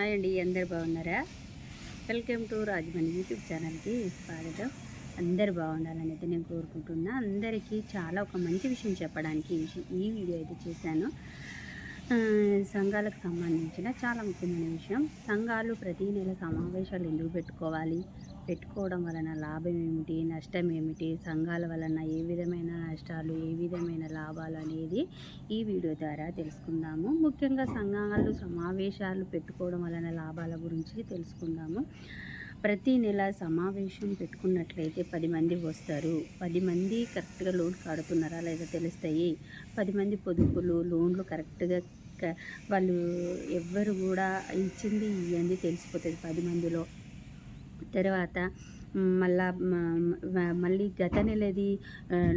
Hi అండి అందరు బాగున్నారా? వెల్కమ్ టు రాజమండ్రి యూట్యూబ్ ఛానల్కి స్వాగతం. అందరు బాగుండాలని అయితే నేను కోరుకుంటున్నా. అందరికీ చాలా ఒక మంచి విషయం చెప్పడానికి ఈ విషయం- ఈ వీడియో అయితే చేశాను. సంఘాలకు సంబంధించిన చాలా ముఖ్యమైన విషయం. సంఘాలు ప్రతి నెల సమావేశాలు ఎందుకు పెట్టుకోవాలి? పెట్టుకోవడం వలన లాభం ఏమిటి? నష్టం ఏమిటి? సంఘాల వలన ఏ విధమైన నష్టాలు ఏ విధమైన లాభాలు అనేది ఈ వీడియో ద్వారా తెలుసుకుందాము. ముఖ్యంగా సంఘాలు సమావేశాలు పెట్టుకోవడం వలన లాభాల గురించి తెలుసుకుందాము. ప్రతి నెల సమావేశం పెట్టుకున్నట్లయితే పది మంది వస్తారు. పది మంది కరెక్ట్గా లోన్ కడుతున్నారా లేదా తెలుస్తాయి? పది మంది పొదుపులు లోన్లు కరెక్ట్గా వాళ్ళు ఎవ్వరు కూడా ఇచ్చింది ఇవ్వండి తెలిసిపోతుంది పది మందిలో. తర్వాత మళ్ళా మళ్ళీ గత నెలది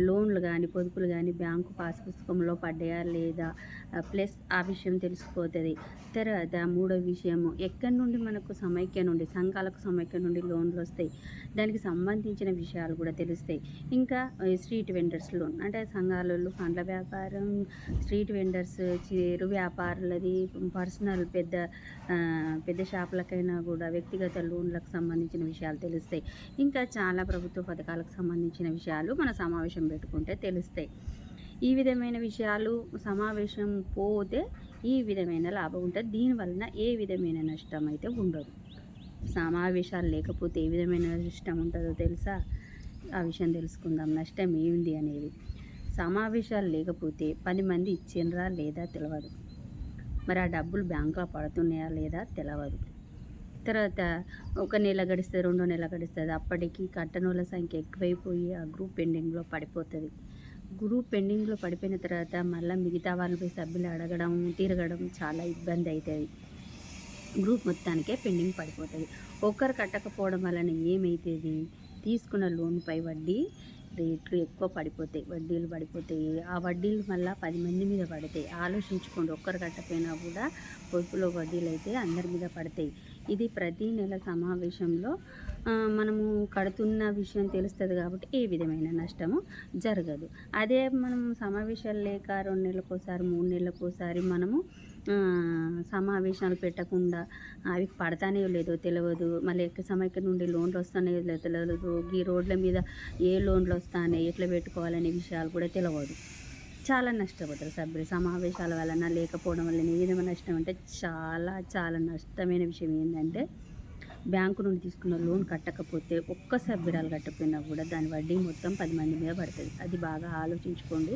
లోన్లు కానీ పొదుపులు కానీ బ్యాంకు పాస్ పుస్తకంలో పడ్డాయా లేదా? ప్లస్ ఆ విషయం తెలిసిపోతుంది. తర్వాత మూడో విషయము ఎక్కడి నుండి మనకు సమైక్య నుండి సంఘాలకు సమైక్య నుండి లోన్లు వస్తాయి? దానికి సంబంధించిన విషయాలు కూడా తెలుస్తాయి. ఇంకా స్ట్రీట్ వెండర్స్ లోన్ అంటే సంఘాలలో పండ్ల వ్యాపారం స్ట్రీట్ వెండర్స్ చిరు వ్యాపారులది పర్సనల్ పెద్ద పెద్ద షాపులకైనా కూడా వ్యక్తిగత లోన్లకు సంబంధించిన విషయాలు తెలుస్తాయి. ఇంకా చాలా ప్రభుత్వ పథకాలకు సంబంధించిన విషయాలు మన సమావేశం పెట్టుకుంటే తెలుస్తాయి. ఈ విధమైన విషయాలు సమావేశం పోతే ఈ విధమైన లాభం ఉంటుంది. దీనివలన ఏ విధమైన నష్టం అయితే ఉండదు. సమావేశాలు లేకపోతే ఏ విధమైన నష్టం ఉంటుందో తెలుసా? ఆ విషయం తెలుసుకుందాం. నష్టం ఏంది అనేది. సమావేశాలు లేకపోతే పది మంది ఇచ్చిండ్రా లేదా తెలియదు మరి ఆ డబ్బులు బ్యాంకులో పడుతున్నాయా లేదా తెలియదు తర్వాత ఒక నెల గడిస్తే రెండో నెల గడుస్తుంది. అప్పటికి కట్టనుల సంఖ్య ఎక్కువైపోయి ఆ గ్రూప్ పెండింగ్లో పడిపోతుంది. గ్రూప్ పెండింగ్లో పడిపోయిన తర్వాత మళ్ళీ మిగతా వాళ్ళపై సభ్యులు అడగడం తిరగడం చాలా ఇబ్బంది అవుతుంది గ్రూప్ మొత్తానికే పెండింగ్ పడిపోతుంది. ఒకరు కట్టకపోవడం వలన ఏమవుతుంది తీసుకున్న లోన్పై వడ్డీ రేట్లు ఎక్కువ పడిపోతాయి. వడ్డీలు పడిపోతాయి. ఆ వడ్డీలు మళ్ళీ పది మంది మీద పడతాయి. ఆలోచించుకోండి. ఒక్కరు కట్టపోయినా కూడా పొదుపులో వడ్డీలు అయితే అందరి మీద పడతాయి. ఇది ప్రతి నెల సమావేశంలో మనము కడుతున్న విషయం తెలుస్తుంది కాబట్టి ఏ విధమైన నష్టము జరగదు. అదే మనం సమావేశాలు లేక రెండు నెలలకోసారి మూడు నెలలకోసారి మనము సమావేశాలు పెట్టకుండా అవి పడతానే లేదో తెలియదు మళ్ళీ ఎక్క సమైక్య నుండి లోన్లు వస్తానే లేదో తెలియదు ఈ రోడ్ల మీద ఏ లోన్లు వస్తానే ఎట్లా పెట్టుకోవాలనే విషయాలు కూడా తెలియదు చాలా నష్టపోతారు సభ్యులు. సమావేశాల వలన లేకపోవడం వలన ఏ విధమైన నష్టం అంటే చాలా చాలా నష్టమైన విషయం ఏంటంటే బ్యాంకు నుండి తీసుకున్న లోన్ కట్టకపోతే ఒక్క సభ్యురాలు కట్టకపోయినా కూడా దాని వడ్డీ మొత్తం పది మంది మీద పడుతుంది. అది బాగా ఆలోచించుకోండి.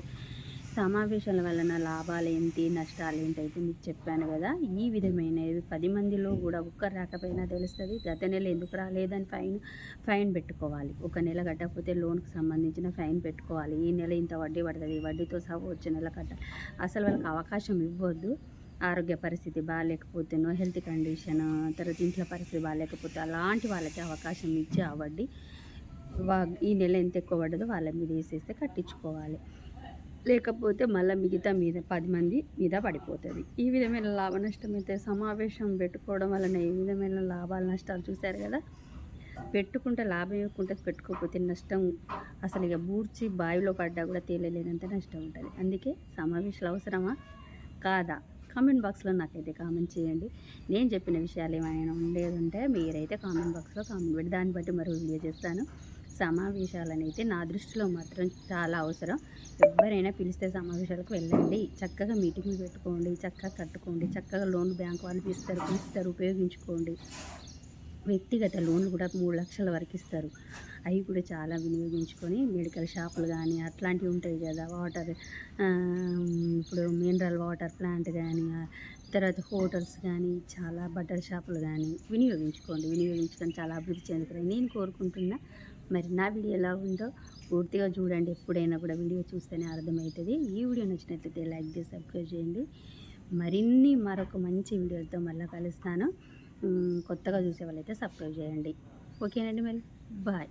సమావేశాల వలన లాభాలు ఏంటి నష్టాలు ఏంటి అయితే మీకు చెప్పాను కదా. ఈ విధమైనవి పది మందిలో కూడా ఒక్కరు రాకపోయినా తెలుస్తుంది. గత నెల ఎందుకు రాలేదని ఫైన్ ఫైన్ పెట్టుకోవాలి. ఒక నెల కట్టకపోతే లోన్కి సంబంధించిన ఫైన్ పెట్టుకోవాలి. ఈ నెల ఇంత వడ్డీ పడుతుంది వడ్డీతో సహా వచ్చే నెల కట్టాలి అసలు వాళ్ళకి అవకాశం ఇవ్వద్దు. ఆరోగ్య పరిస్థితి బాగాలేకపోతేనో హెల్త్ కండిషన్ తర్వాత ఇంట్లో పరిస్థితి బాగాలేకపోతే అలాంటి వాళ్ళకి అవకాశం ఇచ్చి ఆ వడ్డీ ఈ నెల ఎంత ఎక్కువ పడ్డదో వాళ్ళ మీద వేసేస్తే కట్టించుకోవాలి. లేకపోతే మళ్ళీ మిగతా మీద పది మంది మీద పడిపోతుంది. ఈ విధమైన లాభ నష్టం అయితే సమావేశం పెట్టుకోవడం వలన ఏ విధమైన లాభాలు నష్టాలు చూశారు కదా? పెట్టుకుంటే లాభం ఇవ్వకుంటే పెట్టుకోకపోతే నష్టం అసలు ఇక బూడ్చి బావిలో పడ్డా కూడా తేలలేనంత నష్టం ఉంటుంది. అందుకే సమావేశాలు అవసరమా? కాదా? కామెంట్ బాక్స్లో నాకైతే కామెంట్ చేయండి. నేను చెప్పిన విషయాలు ఏమైనా ఉండేది ఉంటే మీరైతే కామెంట్ బాక్స్లో కామెంట్ పెట్టి దాన్ని బట్టి మరో వీడియో చేస్తాను. సమావేశాలనైతే నా దృష్టిలో మాత్రం చాలా అవసరం. ఎవరైనా పిలిస్తే సమావేశాలకు వెళ్ళండి. చక్కగా మీటింగ్లు పెట్టుకోండి. చక్కగా కట్టుకోండి. చక్కగా లోన్ బ్యాంక్ వాళ్ళు ఇస్తారు పిలుస్తారు. ఉపయోగించుకోండి. వ్యక్తిగత లోన్లు కూడా మూడు లక్షల వరకు ఇస్తారు. అవి కూడా చాలా వినియోగించుకొని మెడికల్ షాపులు కానీ అట్లాంటివి ఉంటాయి కదా. వాటర్ ఇప్పుడు మినరల్ వాటర్ ప్లాంట్ కానీ తర్వాత హోటల్స్ కానీ చాలా బట్టల షాపులు కానీ వినియోగించుకోండి. వినియోగించుకొని చాలా అభివృద్ధి చెందుతారు. నేను కోరుకుంటున్నా మరి నా వీడియో ఎలా ఉందో పూర్తిగా చూడండి. ఎప్పుడైనా కూడా వీడియో చూస్తేనే అర్థమవుతుంది. ఈ వీడియో నచ్చినట్లయితే లైక్ చేసి సబ్స్క్రైబ్ చేయండి. మరిన్ని మరొక మంచి వీడియోలతో మళ్ళీ కలుస్తాను. కొత్తగా చూసే వాళ్ళైతే సబ్స్క్రైబ్ చేయండి. ఓకేనండి మరి. బాయ్.